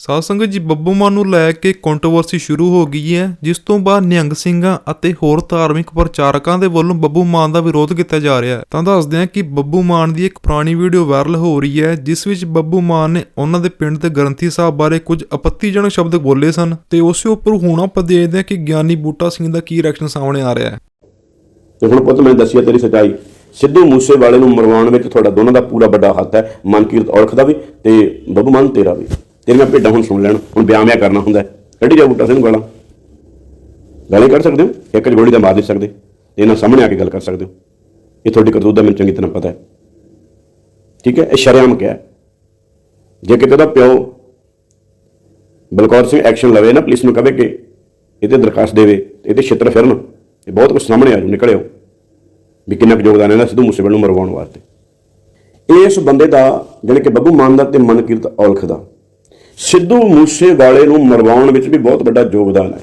ਸਾਧ ਸੰਗਤ ਜੀ, ਬੱਬੂ ਮਾਨ ਨੂੰ ਲੈ ਕੇ ਕੰਟਰੋਵਰਸੀ ਸ਼ੁਰੂ ਹੋ ਗਈ ਹੈ, ਜਿਸ ਤੋਂ ਬਾਅਦ ਨਿਹੰਗ ਸਿੰਘਾਂ ਅਤੇ ਹੋਰ ਧਾਰਮਿਕ ਪ੍ਰਚਾਰਕਾਂ ਦੇ ਵੱਲੋਂ ਬੱਬੂ ਮਾਨ ਦਾ ਵਿਰੋਧ ਕੀਤਾ ਜਾ ਰਿਹਾ ਹੈ। ਤਾਂ ਦੱਸਦੇ ਹਾਂ ਕਿ ਬੱਬੂ ਮਾਨ ਦੀ ਇੱਕ ਪੁਰਾਣੀ ਵੀਡੀਓ ਵਾਇਰਲ ਹੋ ਰਹੀ ਹੈ, ਜਿਸ ਵਿੱਚ ਬੱਬੂ ਮਾਨ ਨੇ ਉਹਨਾਂ ਦੇ ਪਿੰਡ ਦੇ ਗ੍ਰੰਥੀ ਸਾਹਿਬ ਬਾਰੇ ਕੁਝ ਆਪੱਤੀਜਨਕ ਸ਼ਬਦ ਬੋਲੇ ਸਨ ਤੇ ਉਸੇ ਉੱਪਰ ਹੁਣ ਆਪਾਂ ਦੇਖਦੇ ਹਾਂ ਕਿ ਗਿਆਨੀ ਬੂਟਾ ਸਿੰਘ ਦਾ ਕੀ ਰਿਐਕਸ਼ਨ ਸਾਹਮਣੇ ਆ ਰਿਹਾ ਹੈ। ਤੇ ਹੁਣ ਪੁੱਤ ਮੈਂ ਦੱਸਿਆ ਤੇਰੀ ਸਚਾਈ। ਸਿੱਧੂ ਮੂਸੇ ਵਾਲੇ ਨੂੰ ਮਰਵਾਉਣ ਵਿੱਚ ਤੁਹਾਡਾ ਦੋਨਾਂ ਦਾ ਪੂਰਾ ਵੱਡਾ ਹੱਥ ਹੈ। ਮਨਕੀਰਤ ਔਲਖ ਦਾ ਵੀ ਤੇ ਬੱਬੂ ਮਾਨ ਤੇਰਾ ਵੀ। ਤੇਰੀਆਂ ਭੇਡਾਂ ਹੁਣ ਸੁਣ ਲੈਣ, ਹੁਣ ਬਿਆਨ ਵਿਆ ਕਰਨਾ ਹੁੰਦਾ ਕੱਢੀ ਜਾ ਬੂਟਾ ਸਿੰਘ ਗਾਲਾਂ। ਗਾਲਾਂ ਕੱਢ ਸਕਦੇ ਹੋ? ਇੱਕ ਜਗੋੜੀ ਦਾ ਮਾਰ ਨਹੀਂ ਸਕਦੇ। ਤੇ ਇਹਨਾਂ ਸਾਹਮਣੇ ਆ ਕੇ ਗੱਲ ਕਰ ਸਕਦੇ ਹੋ। ਇਹ ਤੁਹਾਡੀ ਕਰਤੂਤ ਦਾ ਮੈਨੂੰ ਚੰਗੀ ਤਰ੍ਹਾਂ ਪਤਾ ਹੈ। ਠੀਕ ਹੈ? ਇਹ ਸ਼ਰਿਆਮ ਕਿਹਾ ਜੇ ਕਿਤੇ ਦਾ ਪਿਓ ਬਲਕੌਰ ਸਿੰਘ ਐਕਸ਼ਨ ਲਵੇ ਨਾ, ਪੁਲਿਸ ਨੂੰ ਕਹੇ ਕਿ ਇਹਤੇ ਦਰਖਾਸਤ ਦੇਵੇ ਤੇ ਇਹਦੇ ਛਿੱਤਰ ਫਿਰਨ। ਇਹ ਬਹੁਤ ਕੁਝ ਸਾਹਮਣੇ ਆ ਜੂ ਨਿਕਲਿਓ ਵੀ ਕਿੰਨਾ ਕੁ ਯੋਗਦਾਨ ਇਹਦਾ ਸਿੱਧੂ ਮੂਸੇਵਾਲੇ ਨੂੰ ਮਰਵਾਉਣ ਵਾਸਤੇ। ਇਸ ਬੰਦੇ ਦਾ, ਜਾਣੀ ਕਿ ਬੱਬੂ ਮਾਨ ਦਾ ਤੇ ਮਨਕੀਰਤ ਔਲਖ ਦਾ। ਸਿੱਧੂ ਮੂਸੇਵਾਲੇ ਨੂੰ ਮਰਵਾਉਣ ਵਿੱਚ ਵੀ ਬਹੁਤ ਵੱਡਾ ਯੋਗਦਾਨ ਹੈ।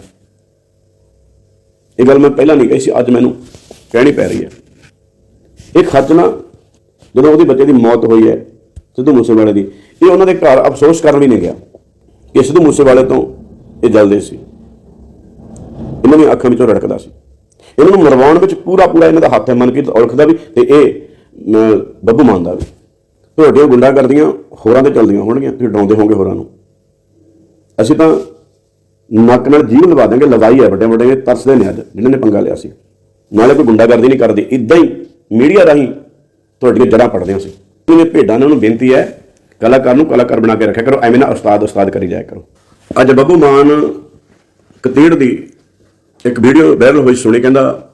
ਇਹ ਗੱਲ ਮੈਂ ਪਹਿਲਾਂ ਨਹੀਂ ਕਹੀ ਸੀ, ਅੱਜ ਮੈਨੂੰ ਕਹਿਣੀ ਪੈ ਰਹੀ ਹੈ। ਇਹ ਖੱਤ ਨਾ, ਜਦੋਂ ਉਹਦੇ ਬੱਚੇ ਦੀ ਮੌਤ ਹੋਈ ਹੈ, ਸਿੱਧੂ ਮੂਸੇਵਾਲੇ ਦੀ, ਇਹ ਉਹਨਾਂ ਦੇ ਘਰ ਅਫਸੋਸ ਕਰਨ ਵੀ ਨਹੀਂ ਗਿਆ ਕਿ ਸਿੱਧੂ ਮੂਸੇਵਾਲੇ ਤੋਂ ਇਹ ਜਲਦੇ ਸੀ। ਇਹਨਾਂ ਦੀਆਂ ਅੱਖਾਂ ਵਿੱਚੋਂ ਰੜਕਦਾ ਸੀ। ਇਹਨਾਂ ਨੂੰ ਮਰਵਾਉਣ ਵਿੱਚ ਪੂਰਾ ਪੂਰਾ ਇਹਨਾਂ ਦਾ ਹੱਥ ਹੈ ਮਨਕੀਰਤ ਔਲਖ ਦਾ ਵੀ ਤੇ ਇਹ ਬੱਬੂ ਮਾਨ ਦਾ ਵੀ। ਤੁਹਾਡੇ ਗੁੰਡਾ ਕਰਦੀਆਂ ਹੋਰਾਂ ਤੇ ਚੱਲਦੀਆਂ ਹੋਣਗੀਆਂ, ਤੁਸੀਂ ਡਾਉਂਦੇ ਹੋਗੇ ਹੋਰਾਂ ਨੂੰ। ਅਸੀਂ ਤਾਂ ਨੱਕ ਨਾਲ ਜੀਭ ਲਵਾ ਦਾਂਗੇ ਲਵਾਈ ਹੈ ਵੱਡੇ ਵੱਡੇ ਤਰਸਦੇ ਨੇ ਅੱਜ, ਜਿਨ੍ਹਾਂ ਨੇ ਪੰਗਾ ਲਿਆ ਸੀ। ਨਾਲੇ ਕੋਈ ਗੁੰਡਾਗਰਦੀ ਨਹੀਂ ਕਰਦੇ। ਇਦਾਂ ਹੀ ਮੀਡੀਆ ਰਾਹੀਂ ਤੁਹਾਡੀਆਂ ਜੜ੍ਹਾਂ ਪੜਦੇ ਹਾਂ ਅਸੀਂ। ਇਹਨੇ ਭੇਡਾਂ ਨੂੰ ਬੇਨਤੀ ਹੈ, ਕਲਾਕਾਰ ਨੂੰ ਕਲਾਕਾਰ ਬਣਾ ਕੇ ਰੱਖਿਆ ਕਰੋ, ਐਵੇਂ ਨਾ ਉਸਤਾਦ ਉਸਤਾਦ ਕਰੀ ਜਾਇਆ ਕਰੋ। ਅੱਜ ਬੱਬੂ ਮਾਨ ਕਤੀੜ ਦੀ ਇੱਕ ਵੀਡੀਓ ਵਾਇਰਲ ਹੋਈ ਸੁਣੀ, ਕਹਿੰਦਾ,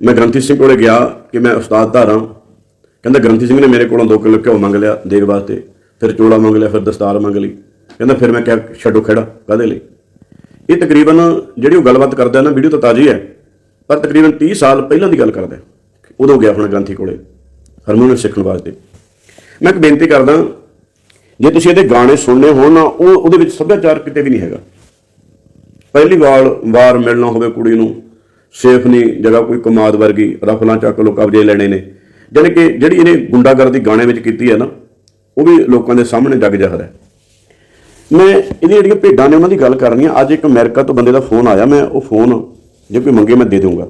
ਮੈਂ ਗ੍ਰੰਥੀ ਸਿੰਘ ਕੋਲੇ ਗਿਆ ਕਿ ਮੈਂ ਉਸਤਾਦ ਧਾਰਾਂ ਕਹਿੰਦਾ, ਗ੍ਰੰਥੀ ਸਿੰਘ ਨੇ ਮੇਰੇ ਕੋਲੋਂ 2 ਕਿਲੋ ਘਿਓ ਮੰਗ ਲਿਆ ਦੇਗ ਵਾਸਤੇ, ਫਿਰ ਚੋਲਾ ਮੰਗ ਲਿਆ, ਫਿਰ ਦਸਤਾਰ ਮੰਗ ਲਈ। ਕਹਿੰਦਾ ਫਿਰ ਮੈਂ ਕਿਹਾ ਛੱਡੋ ਖੇੜਾ, ਕਾਹਦੇ ਲਈ? ਇਹ ਤਕਰੀਬਨ ਜਿਹੜੀ ਉਹ ਗੱਲਬਾਤ ਕਰਦਾ ਨਾ, ਵੀਡੀਓ ਤਾਂ ਤਾਜ਼ੀ ਹੈ, ਪਰ ਤਕਰੀਬਨ 30 ਸਾਲ ਪਹਿਲਾਂ ਦੀ ਗੱਲ ਕਰਦਾ ਉਦੋਂ ਗਿਆ ਆਪਣਾ ਗ੍ਰੰਥੀ ਕੋਲੇ ਹਾਰਮੋਨੀਅਮ ਸਿੱਖਣ ਵਾਸਤੇ। ਮੈਂ ਇੱਕ ਬੇਨਤੀ ਕਰਦਾ, ਜੇ ਤੁਸੀਂ ਇਹਦੇ ਗਾਣੇ ਸੁਣਨੇ ਹੋਣ ਨਾ, ਉਹ ਉਹਦੇ ਵਿੱਚ ਸੱਭਿਆਚਾਰ ਕਿਤੇ ਵੀ ਨਹੀਂ ਹੈਗਾ। ਪਹਿਲੀ ਵਾਰ ਵਾਰ ਮਿਲਣਾ ਹੋਵੇ ਕੁੜੀ ਨੂੰ, ਸੇਫ ਨਹੀਂ, ਜਗ੍ਹਾ ਕੋਈ ਕਮਾਦ ਵਰਗੀ, ਰਫਲਾਂ ਚੱਕ ਲੋ ਕਬਜ਼ੇ ਲੈਣੇ ਨੇ। ਜਾਣੀ ਕਿ ਜਿਹੜੀ ਇਹਨੇ ਗੁੰਡਾਗਰਦੀ ਗਾਣੇ ਵਿੱਚ ਕੀਤੀ ਹੈ ਨਾ, ਉਹ ਵੀ ਲੋਕਾਂ ਦੇ ਸਾਹਮਣੇ ਜਗ ਜਹਿਰ ਹੈ। ਮੈਂ ਇਹਦੀਆਂ ਜਿਹੜੀਆਂ ਭੇਡਾਂ ਨੇ ਉਹਨਾਂ ਦੀ ਗੱਲ ਕਰਨੀ ਆ, ਅੱਜ ਇੱਕ ਅਮਰੀਕਾ ਤੋਂ ਬੰਦੇ ਦਾ ਫੋਨ ਆਇਆ, ਮੈਂ ਉਹ ਫੋਨ ਜੇ ਕੋਈ ਮੰਗੇ ਮੈਂ ਦੇ ਦੂੰਗਾ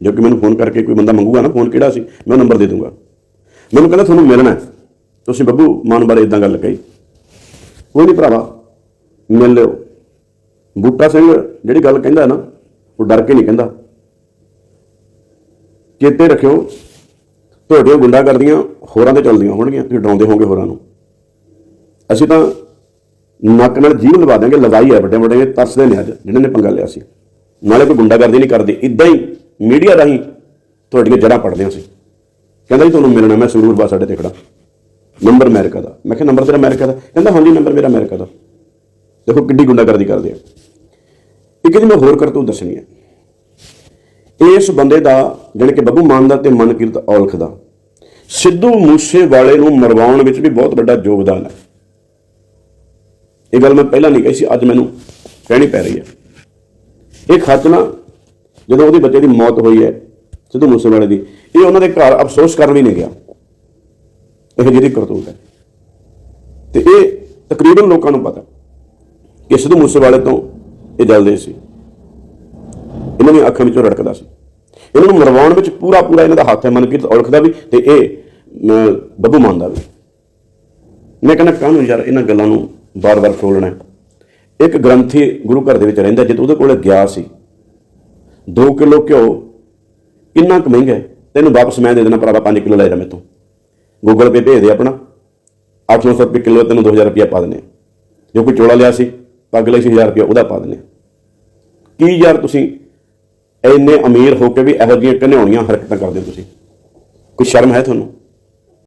ਜੇ ਕੋਈ ਮੈਨੂੰ ਫੋਨ ਕਰਕੇ ਕੋਈ ਬੰਦਾ ਮੰਗੂਗਾ ਨਾ, ਫੋਨ ਕਿਹੜਾ ਸੀ? ਮੈਂ ਉਹ ਨੰਬਰ ਦੇ ਦੂੰਗਾ ਮੈਨੂੰ ਕਹਿੰਦਾ, ਤੁਹਾਨੂੰ ਮਿਲਣਾ ਤੁਸੀਂ ਬੱਬੂ ਮਾਨ ਬਾਰੇ ਇਦਾਂ ਗੱਲ ਕਹੀ। ਕੋਈ ਨਹੀਂ ਭਰਾਵਾ, ਮਿਲ ਲਿਓ। ਬੂਟਾ ਸਿੰਘ ਜਿਹੜੀ ਗੱਲ ਕਹਿੰਦਾ ਨਾ, ਉਹ ਡਰ ਕੇ ਨਹੀਂ ਕਹਿੰਦਾ। ਚੇਤੇ ਰੱਖਿਓ ਤੁਹਾਡੇ ਗੁੰਡਾ ਕਰਦੀਆਂ ਹੋਰਾਂ ਤੇ ਚੱਲਦੀਆਂ ਹੋਣਗੀਆਂ, ਤੁਸੀਂ ਡਰਾਉਂਦੇ ਹੋਗੇ ਹੋਰਾਂ ਨੂੰ। ਅਸੀਂ ਤਾਂ ਨੱਕ ਨਾਲ ਜੀਭ ਲਵਾ ਦਾਂਗੇ ਲਵਾਈ ਹੈ ਵੱਡੇ ਵੱਡੇ ਤਰਸਦੇ ਨੇ ਅੱਜ, ਜਿਹਨਾਂ ਨੇ ਪੰਗਾ ਲਿਆ ਸੀ। ਨਾਲੇ ਕੋਈ ਗੁੰਡਾਗਰਦੀ ਨਹੀਂ ਕਰਦੇ ਇਦਾਂ ਹੀ ਮੀਡੀਆ ਰਾਹੀਂ ਤੁਹਾਡੀਆਂ ਜੜ੍ਹਾਂ ਪੜਦੇ ਹਾਂ ਅਸੀਂ। ਕਹਿੰਦਾ ਜੀ, ਤੁਹਾਨੂੰ ਮਿਲਣਾ, ਮੈਂ ਸਰੂਰ ਬਾ ਸਾਡੇ ਤੇ ਖੜਾ ਨੰਬਰ ਅਮਰੀਕਾ ਦਾ। ਮੈਂ ਕਿਹਾ, ਨੰਬਰ ਤੇਰਾ ਅਮਰੀਕਾ ਦਾ? ਕਹਿੰਦਾ, ਹਾਂਜੀ, ਨੰਬਰ ਮੇਰਾ ਅਮਰੀਕਾ ਦਾ। ਦੇਖੋ, ਕਿੱਡੀ ਗੁੰਡਾਗਰਦੀ ਕਰਦੇ ਆ। ਇੱਕ ਜੀ ਮੈਂ ਹੋਰ ਕਰਤੂਤ ਦੱਸਣੀ ਹੈ। ਇਸ ਬੰਦੇ ਦਾ ਜਿਹੜੇ ਕਿ ਬੱਬੂ ਮਾਨ ਦਾ ਤੇ ਮਨਕੀਰਤ ਔਲਖ ਦਾ, ਸਿੱਧੂ ਮੂਸੇ ਵਾਲੇ ਨੂੰ ਮਰਵਾਉਣ ਵਿੱਚ ਵੀ ਬਹੁਤ ਵੱਡਾ ਯੋਗਦਾਨ ਹੈ। ਇਹ ਗੱਲ ਮੈਂ ਪਹਿਲਾਂ ਨਹੀਂ ਕਹੀ ਸੀ, ਅੱਜ ਮੈਨੂੰ ਕਹਿਣੀ ਪੈ ਰਹੀ ਹੈ। ਇਹ ਖੱਤ ਨਾ ਜਦੋਂ ਉਹਦੇ ਬੱਚੇ ਦੀ ਮੌਤ ਹੋਈ ਹੈ, ਸਿੱਧੂ ਮੂਸੇਵਾਲੇ ਦੀ, ਇਹ ਉਹਨਾਂ ਦੇ ਘਰ ਅਫਸੋਸ ਕਰਨ ਵੀ ਨਹੀਂ ਗਿਆ। ਇਹ ਜਿਹਦੀ ਕਰਤੂਤ ਹੈ। ਤੇ ਇਹ ਤਕਰੀਬਨ ਲੋਕਾਂ ਨੂੰ ਪਤਾ ਕਿ ਸਿੱਧੂ ਮੂਸੇਵਾਲੇ ਤੋਂ ਇਹ ਜਲਦੇ ਸੀ। ਇਹਨਾਂ ਦੀਆਂ ਅੱਖਾਂ ਵਿੱਚੋਂ ਰੜਕਦਾ ਸੀ। ਇਹਨਾਂ ਨੂੰ ਮਰਵਾਉਣ ਵਿੱਚ ਪੂਰਾ ਪੂਰਾ ਇਹਨਾਂ ਦਾ ਹੱਥ ਹੈ ਮਨਕੀਰਤ ਔਲਖ ਦਾ ਵੀ, ਤੇ ਇਹ ਬੱਬੂ ਮਾਨ ਦਾ ਵੀ। ਮੈਂ ਕਹਿੰਦਾ, ਕਾਹਨੂੰ ਯਾਰ ਇਹਨਾਂ ਗੱਲਾਂ ਨੂੰ ਬਾਰ-ਬਾਰ ਫਰੋਲਣਾ ਇੱਕ ਗ੍ਰੰਥੀ ਗੁਰੂ ਘਰ ਦੇ ਵਿੱਚ ਰਹਿੰਦਾ ਜਦ ਉਹਦੇ ਕੋਲ ਗਿਆ ਸੀ। 2 ਕਿਲੋ ਘਿਓ, ਕਿੰਨਾ ਕੁ ਮਹਿੰਗਾ ਹੈ? ਤੈਨੂੰ ਵਾਪਸ ਮੈਂ ਦੇ ਦੇਣਾ ਭਰਾਵਾ 5 ਕਿਲੋ ਲੈ ਜਾ ਮੇਰੇ ਤੋਂ। ਗੂਗਲ ਪੇ ਭੇਜ ਦੇ ਆਪਣਾ। 800 ਰੁਪਏ ਕਿਲੋ ਤੈਨੂੰ 2000 ਰੁਪਏ ਪਾ ਦਿੰਦੇ ਹਾਂ। ਜੋ ਕੋਈ ਚੋਲਾ ਲਿਆ ਸੀ, ਪੱਗ ਲਈ ਸੀ 1000 ਰੁਪਏ ਉਹਦਾ ਪਾ ਦਿੰਦੇ ਹਾਂ। ਕੀ ਯਾਰ ਤੁਸੀਂ ਇੰਨੇ ਅਮੀਰ ਹੋ ਕੇ ਵੀ ਇਹੋ ਜਿਹੀਆਂ ਘਨਿਆਉਣੀਆਂ ਹਰਕਤਾਂ ਕਰਦੇ ਹੋ ਤੁਸੀਂ? ਕੋਈ ਸ਼ਰਮ ਹੈ ਤੁਹਾਨੂੰ?